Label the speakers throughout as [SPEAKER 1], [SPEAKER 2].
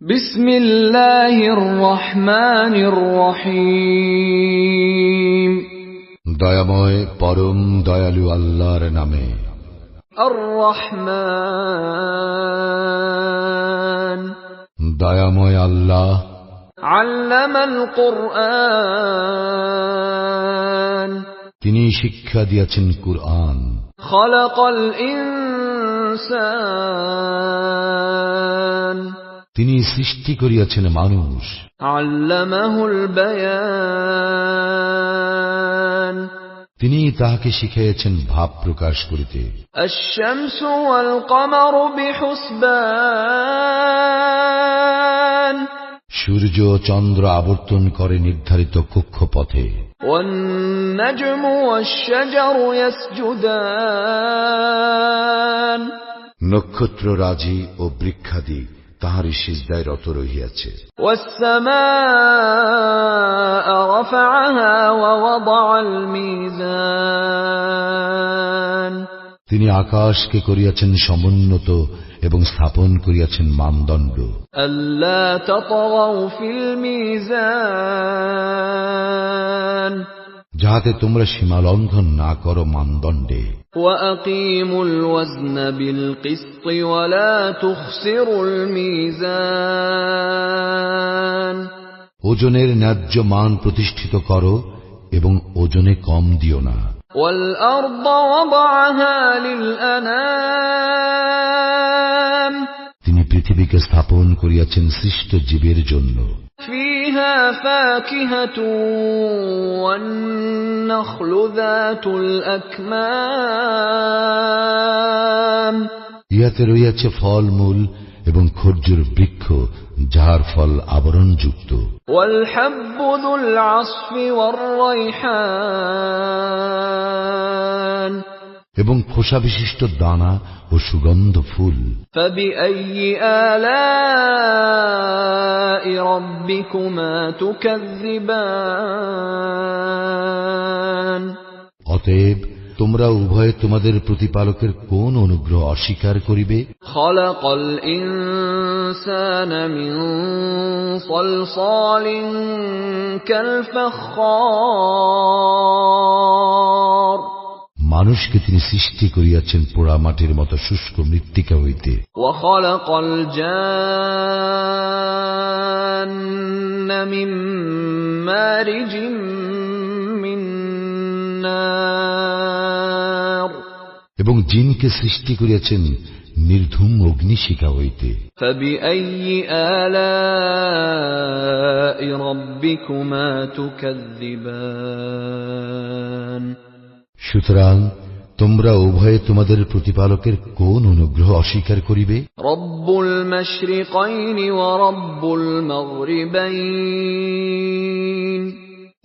[SPEAKER 1] بسم الله الرحمن الرحيم
[SPEAKER 2] দয়াময় পরম দয়ালু আল্লাহর নামে
[SPEAKER 1] الرحمن
[SPEAKER 2] দয়াময় আল্লাহ
[SPEAKER 1] علم القرآن
[SPEAKER 2] তিনি শিক্ষা দিয়েছেন কুরআন
[SPEAKER 1] خلق الإنسان
[SPEAKER 2] তিনি সৃষ্টি করিয়াছেন মানুষ।
[SPEAKER 1] আল্লামাহুল বায়ান।
[SPEAKER 2] তিনি তাহাকে শিখাইয়াছেন ভাব প্রকাশ করিতে। সূর্য চন্দ্র আবর্তন করে নির্ধারিত
[SPEAKER 1] কক্ষ পথে
[SPEAKER 2] নক্ষত্র রাজি ও বৃক্ষাদি তাহারই সিজদায় রত রহিয়াছে। তিনি আকাশকে করিয়াছেন সমুন্নত এবং স্থাপন করিয়াছেন মানদণ্ড।
[SPEAKER 1] আল্লাহ
[SPEAKER 2] যাহাতে তোমরা সীমা লঙ্ঘন না করো মানদণ্ডে
[SPEAKER 1] وأقيموا الوزن بالقسط ولا تخسروا الميزان
[SPEAKER 2] ওজনের ন্যায্য মান প্রতিষ্ঠিত করো এবং ওজনে কম দিও না
[SPEAKER 1] والأرض وضعها للأنام
[SPEAKER 2] তিনি পৃথিবীকে স্থাপন করিয়াছেন সৃষ্ট জীবের জন্য। ইয়াতে রইয়াছে ফল মূল এবং খর্জুর বৃক্ষ যাহার ফল আবরণযুক্ত।
[SPEAKER 1] ওয়াল
[SPEAKER 2] এবং খোসা বিশিষ্ট দানা ও সুগন্ধ ফুল। অতএব তোমরা উভয়ে তোমাদের প্রতিপালকের কোন অনুগ্রহ অস্বীকার করিবে?
[SPEAKER 1] খলকল ইনসান
[SPEAKER 2] মানুষকে তিনি সৃষ্টি করিয়াছেন পোড়া মাটির মতো শুষ্ক মৃত্তিকা হইতে। এবং জিনকে সৃষ্টি করিয়াছেন নির্ধুম অগ্নিশিখা হইতে।
[SPEAKER 1] রব্বিকুমা
[SPEAKER 2] সুতরাং তোমরা উভয়ে তোমাদের প্রতিপালকের কোন অনুগ্রহ অস্বীকার করিবে
[SPEAKER 1] رب المشرقين ورب المغربين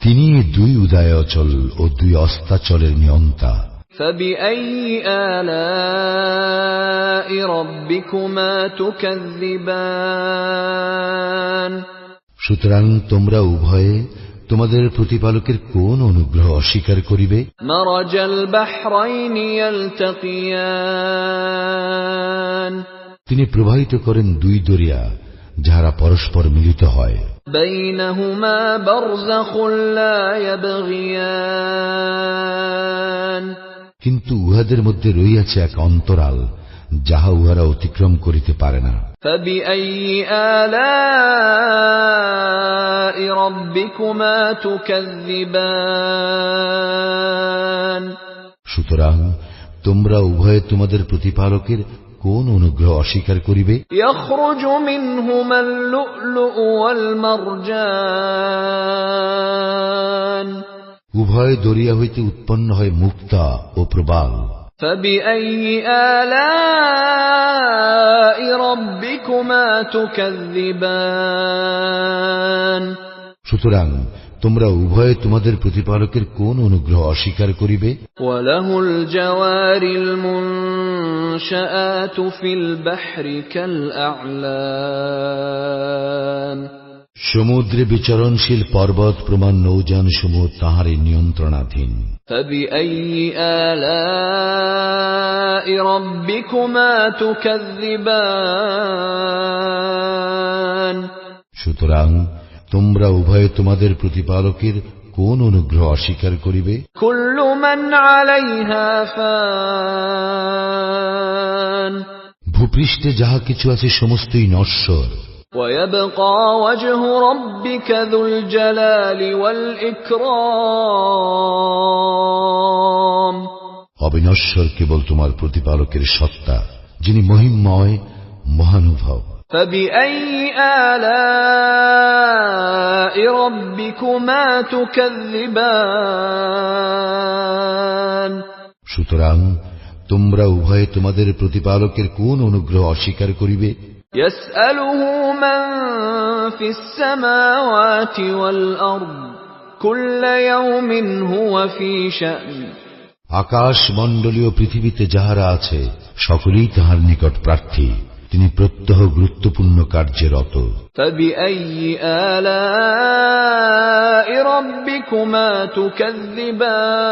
[SPEAKER 2] তিনি দুই উদয়াচল ও দুই অস্তাচলের নিয়ন্তা
[SPEAKER 1] فبأي آلاء ربكما تكذبان
[SPEAKER 2] সুতরাং তোমরা উভয়ে তোমাদের প্রতিপালকের কোন অনুগ্রহ অস্বীকার করিবে? তিনি প্রবাহিত করেন দুই দরিয়া যাহারা পরস্পর মিলিত হয়। কিন্তু উহাদের মধ্যে রইয়াছে এক অন্তরাল যাহা উহারা অতিক্রম করিতে পারে না।
[SPEAKER 1] فبأي آلاء ربكما تكذبان
[SPEAKER 2] সুতরাং তোমরা উভয়ে তোমাদের প্রতিপালকের কোন অনুগ্রহ অস্বীকার করিবে
[SPEAKER 1] يخرج منهما اللؤلؤ والمرجان
[SPEAKER 2] উভয় দরিয়া হইতে উৎপন্ন হয় মুক্তা ও প্রবাল
[SPEAKER 1] فبأي آلاء ربكما تكذبان
[SPEAKER 2] সুতরাং তোমরা উভয়ে তোমাদের প্রতিপালকের কোন অনুগ্রহ অস্বীকার করিবে?
[SPEAKER 1] ফিল
[SPEAKER 2] সমুদ্রে বিচরণশীল পর্বত প্রমাণ নৌযান সমূহ তাহারে নিয়ন্ত্রণাধীন সুতরাং তোমরা উভয়ে তোমাদের প্রতিপালকের কোন অনুগ্রহ অস্বীকার করিবে? ভূপৃষ্ঠে যাহা কিছু আছে সমস্তই নশ্বর।
[SPEAKER 1] ويبقى وجه ربك ذو الجلال والإكرام
[SPEAKER 2] অবিনশ্বর কেবল তোমার প্রতিপালকের সত্তা যিনি মহিমময় মহানুভব
[SPEAKER 1] فبأي آلاء ربكما تكذبان
[SPEAKER 2] সুতরাং তোমরা উভয়ে তোমাদের প্রতিপালকের কোন অনুগ্রহ অস্বীকার করিবে
[SPEAKER 1] يسأله من في السماوات والأرض كل يوم هو في شأن
[SPEAKER 2] আকাশ মণ্ডলীয় পৃথিবীতে যাহারা আছে সকলেই তাহার নিকট প্রার্থী তিনি প্রত্যহ গুরুত্বপূর্ণ কার্যে রত
[SPEAKER 1] فبأي آلاء ربكما تكذبان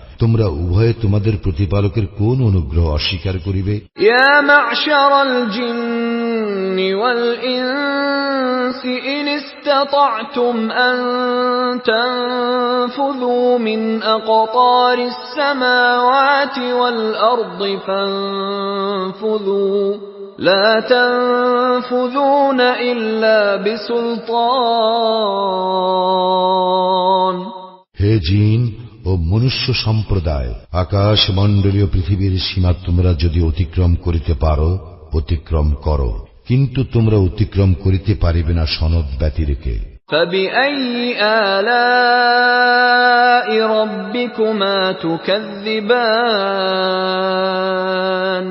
[SPEAKER 2] তোমরা উভয়ে তোমাদের প্রতিপালকের কোন অনুগ্রহ অস্বীকার করিবে
[SPEAKER 1] يا معشر الجن والإنس إن استطعتم أن تنفذوا من أقطار السماوات والأرض فانفذوا لا تنفذون إلا بسلطان
[SPEAKER 2] হে জিন ও মনুষ্য সম্প্রদায় আকাশ মণ্ডলীয় পৃথিবীর সীমা তোমরা যদি অতিক্রম করিতে পারো অতিক্রম করো কিন্তু তোমরা অতিক্রম করিতে পারিবে না সনদ ব্যতিরেকে
[SPEAKER 1] فبأي آلاء ربكما تكذبان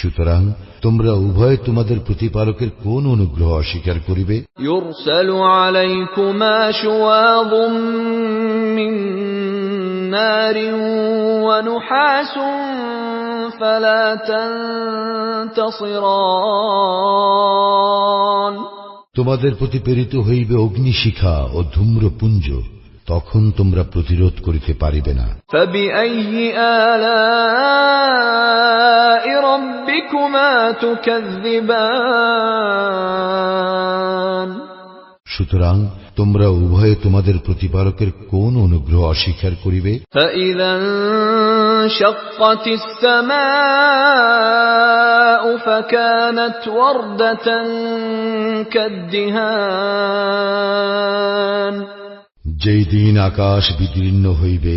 [SPEAKER 2] সুতরাং তোমরা উভয় তোমাদের প্রতিপালকের কোন অনুগ্রহ অস্বীকার করিবে
[SPEAKER 1] يرسل عليكما شواظ من نار ونحاس فلا تنتصران
[SPEAKER 2] তোমাদের প্রতি প্রেরিত হইবে অগ্নিশিখা ও ধূম্রপুঞ্জ তখন তোমরা প্রতিরোধ করিতে পারিবে না
[SPEAKER 1] فبأي آلاء ربكما تكذبان
[SPEAKER 2] সুতরাং তোমরা উভয়ে তোমাদের প্রতিপালকের কোন অনুগ্রহ অস্বীকার করিবে
[SPEAKER 1] فإذا انشقت السماء فكانت وردة كالدهان
[SPEAKER 2] যেই দিন আকাশ বিদীর্ণ হইবে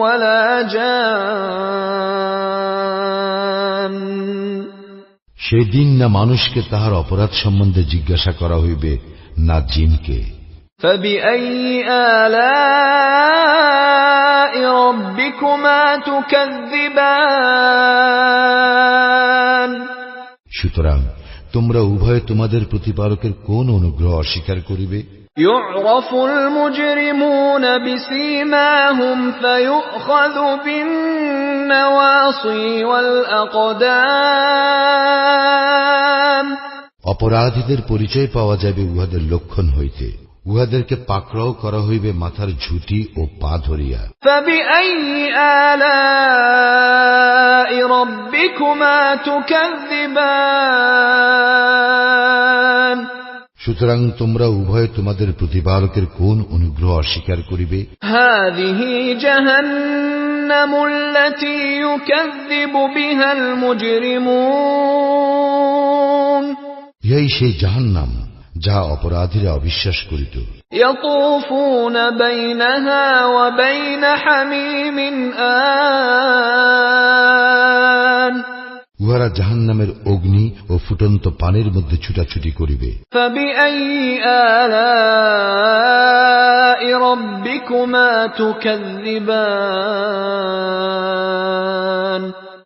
[SPEAKER 1] ولا جان
[SPEAKER 2] সেদিন না মানুষকে তাহার অপরাধ সম্বন্ধে জিজ্ঞাসা করা হইবে না জিনকে
[SPEAKER 1] فبأي آلاء ربكما تكذبان
[SPEAKER 2] সুতরাং তোমরা উভয়ে তোমাদের প্রতিপালকের কোন অনুগ্রহ অস্বীকার করিবে
[SPEAKER 1] يعرف المجرمون بسيماهم فيؤخذ بالنواصي والأقدام
[SPEAKER 2] অপরাধীদের পরিচয় পাওয়া যাবে উহাদের লক্ষণ হইতে উহাদেরকে পাকড়াও করা হইবে মাথার ঝুঁটি ও পা ধরিয়া
[SPEAKER 1] فبأي آلاء ربكما تكذبان
[SPEAKER 2] সুতরাং তোমরা উভয় তোমাদের প্রতিপালকের কোন অনুগ্রহ অস্বীকার করিবে? ইহাই সেই জাহান নাম যা অপরাধীরা অবিশ্বাস করিত।
[SPEAKER 1] বাইনাহা ওয়া বাইনা হামিমিন আ
[SPEAKER 2] উহারা জাহান নামের অগ্নি ও ফুটন্ত পানের মধ্যে ছুটাছুটি করিবে।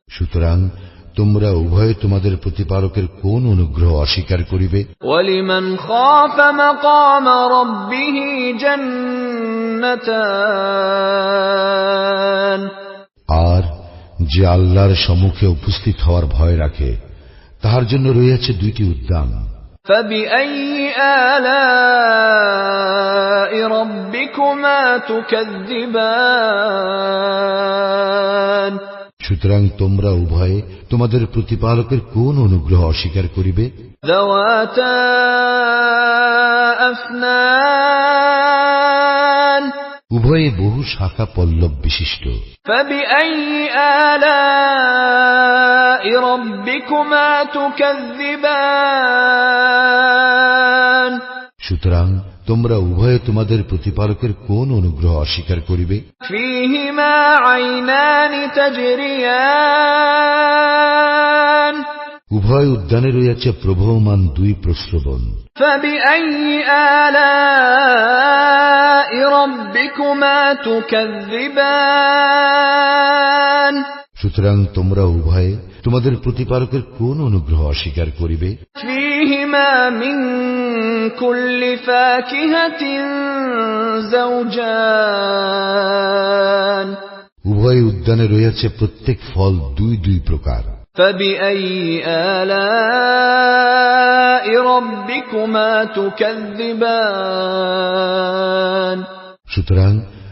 [SPEAKER 2] সুতরাং তোমরা উভয়ে তোমাদের প্রতিপারকের কোন অনুগ্রহ অস্বীকার করিবে? আর যে আল্লাহর সম্মুখে উপস্থিত হওয়ার ভয় রাখে তাহার জন্য রয়েছে দুইটি উদ্যান
[SPEAKER 1] فبأي آلاء ربكما تكذبان
[SPEAKER 2] সুতরাং তোমরা উভয়ে তোমাদের প্রতিপালকের কোন অনুগ্রহ অস্বীকার করিবে? উভয়ে বহু শাখা পল্লব বিশিষ্ট। সুতরাং তোমরা উভয়ে তোমাদের প্রতিপালকের কোন অনুগ্রহ অস্বীকার করিবে? উভয় উদ্যানে রয়েছে প্রভমান দুই প্রশ্রবণ সুতরাং তোমরা উভয়ে তোমাদের প্রতিপালকের কোন অনুগ্রহ অস্বীকার করিবে?
[SPEAKER 1] ফিহিমা মিং كل فاكهة زوجان
[SPEAKER 2] উভয় উদ্যানে রয়েছে প্রত্যেক ফল দুই দুই প্রকার
[SPEAKER 1] فبأي آلاء ربكما تكذبان
[SPEAKER 2] সুতরাং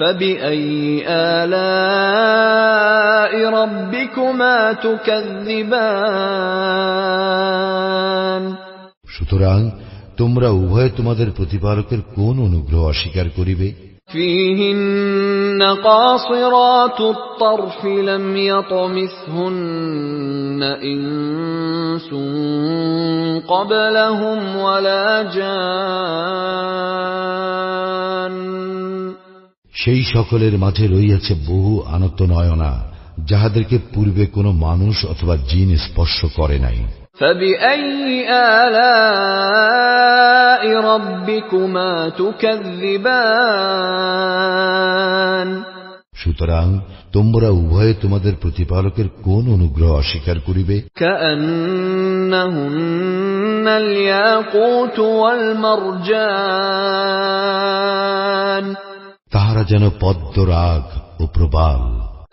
[SPEAKER 1] فبأي آلاء ربكما تكذبان
[SPEAKER 2] সুতরাং তোমরা উভয়ে তোমাদের প্রতিপালকের কোন অনুগ্রহ অস্বীকার করিবে
[SPEAKER 1] فيهن قاصرات الطرف لم يطمثهن إنس قبلهم ولا جان
[SPEAKER 2] সেই সকলের মাঝে রইয়াছে বহু আনতনয়না যাহাদেরকে পূর্বে কোন মানুষ অথবা জিন স্পর্শ করে নাই। সুতরাং তোমরা উভয়ে তোমাদের প্রতিপালকের কোন অনুগ্রহ অস্বীকার করিবে?
[SPEAKER 1] কান্নাহুন্নাল ইয়াকুত ওয়াল
[SPEAKER 2] তাহারা যেন পদ্মরাগ ও প্রবাল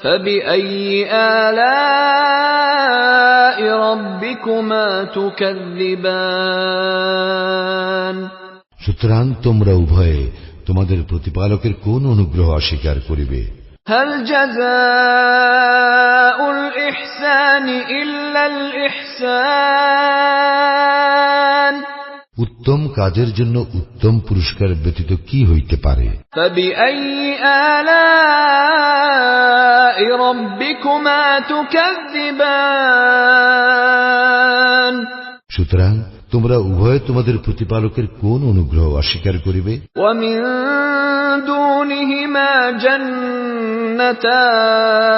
[SPEAKER 1] فبأي آلاء ربكما تكذبان
[SPEAKER 2] সুতরাং তোমরা উভয়ে তোমাদের প্রতিপালকের কোন অনুগ্রহ অস্বীকার করিবে
[SPEAKER 1] هل جزاء الإحسان إلا الإحسان
[SPEAKER 2] উত্তম কাজের জন্য উত্তম পুরস্কার ব্যতীত কি হইতে পারে
[SPEAKER 1] فبأي آلاء ربكما تكذبان
[SPEAKER 2] সুতরাং তোমরা উভয়ে তোমাদের প্রতিপালকের কোন অনুগ্রহ অস্বীকার করিবে
[SPEAKER 1] ومن دونهما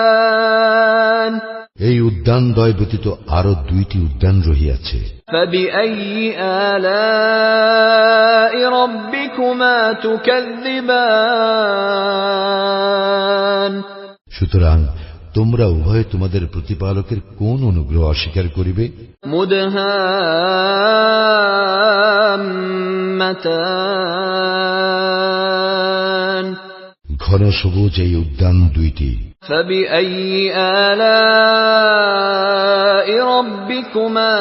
[SPEAKER 1] جنتان
[SPEAKER 2] এই উদ্যান দয় ব্যতীত আরও দুইটি উদ্যান রহিয়াছে। সুতরাং তোমরা উভয়ে তোমাদের প্রতিপালকের কোন অনুগ্রহ অস্বীকার করিবে? ঘন সবুজ এই উদ্যান দুইটি।
[SPEAKER 1] فبأي آلاء ربكما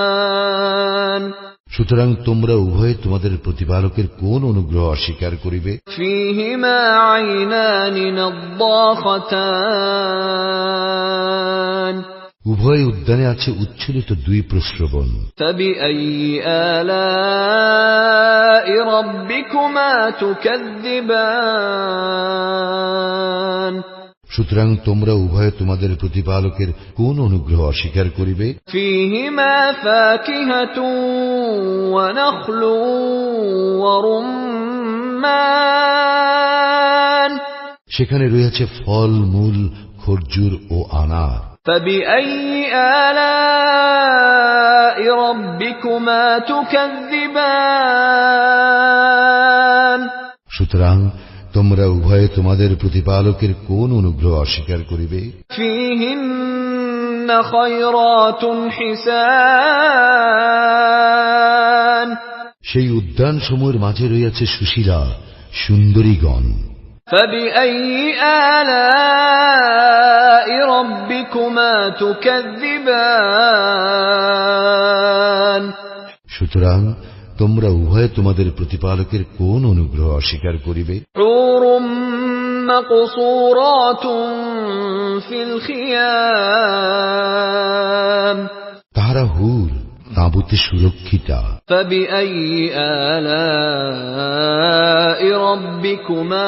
[SPEAKER 1] تكذبان
[SPEAKER 2] সুতরাং তোমরা উভয়ে তোমাদের প্রতিপালকের কোন অনুগ্রহ অস্বীকার করিবে
[SPEAKER 1] فيهما عينان نضاختان
[SPEAKER 2] উভয় উদ্যানে আছে উচ্ছলিত দুই প্রশ্রবণ। সুতরাং তোমরা উভয় তোমাদের প্রতিপালকের কোন অনুগ্রহ অস্বীকার করিবে? সেখানে রয়েছে ফল মূল খরজুর ও আনার।
[SPEAKER 1] فبأي آلاء ربكما تكذبان
[SPEAKER 2] সুতরাং তোমরা উভয়ে তোমাদের প্রতিপালকের কোন অনুগ্রহ অস্বীকার করিবে
[SPEAKER 1] فيهن خيرات حسان
[SPEAKER 2] সেই উদ্যান সমূহের মাঝে রয়েছে সুশীলা সুন্দরীগণ
[SPEAKER 1] فبأي آلاء ربكما تكذبان
[SPEAKER 2] সুতরাং তোমরা উভয়ে তোমাদের প্রতিপালকের কোন অনুগ্রহ অস্বীকার করিবে
[SPEAKER 1] حور مقصورات في الخيام
[SPEAKER 2] তাহারা হুর তাঁবুতে সুরক্ষিতা
[SPEAKER 1] فبأي آلاء ربكما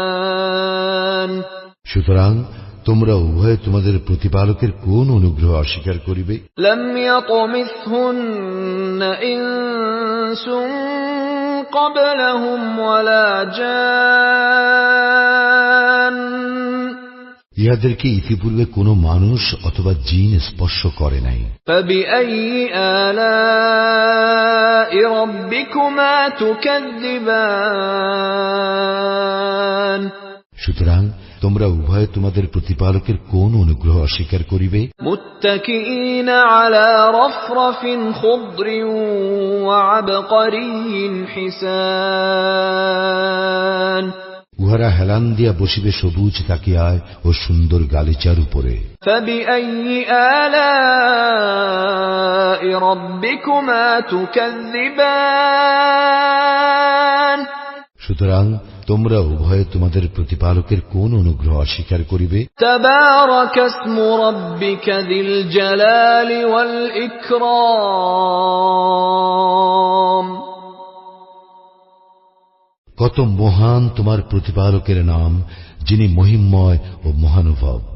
[SPEAKER 1] تكذبان
[SPEAKER 2] সুতরাং তোমরা উভয়ে তোমাদের প্রতিপালকের কোন অনুগ্রহ অস্বীকার করিবে
[SPEAKER 1] لم يطمثهن إنس قبلهم ولا جان
[SPEAKER 2] যাদেরকে ইতিপূর্বে কোনো মানুষ অথবা জিন স্পর্শ করে নাই। সুতরাং তোমরা উভয়ে তোমাদের প্রতিপালকের কোন অনুগ্রহ অস্বীকার করিবে?
[SPEAKER 1] মুত্তাকিনা
[SPEAKER 2] উহারা হেলান দিয়া বসিবে সবুজ তাকিয়ায় ও সুন্দর গালিচার উপরে। সুতরাং তোমরা উভয়ে তোমাদের প্রতিপালকের কোন অনুগ্রহ অস্বীকার করিবে?
[SPEAKER 1] জালালি ওয়াল ইকরাম
[SPEAKER 2] কত মহান তোমার প্রতিপালকের নাম যিনি মহিমময় ও মহানুভব।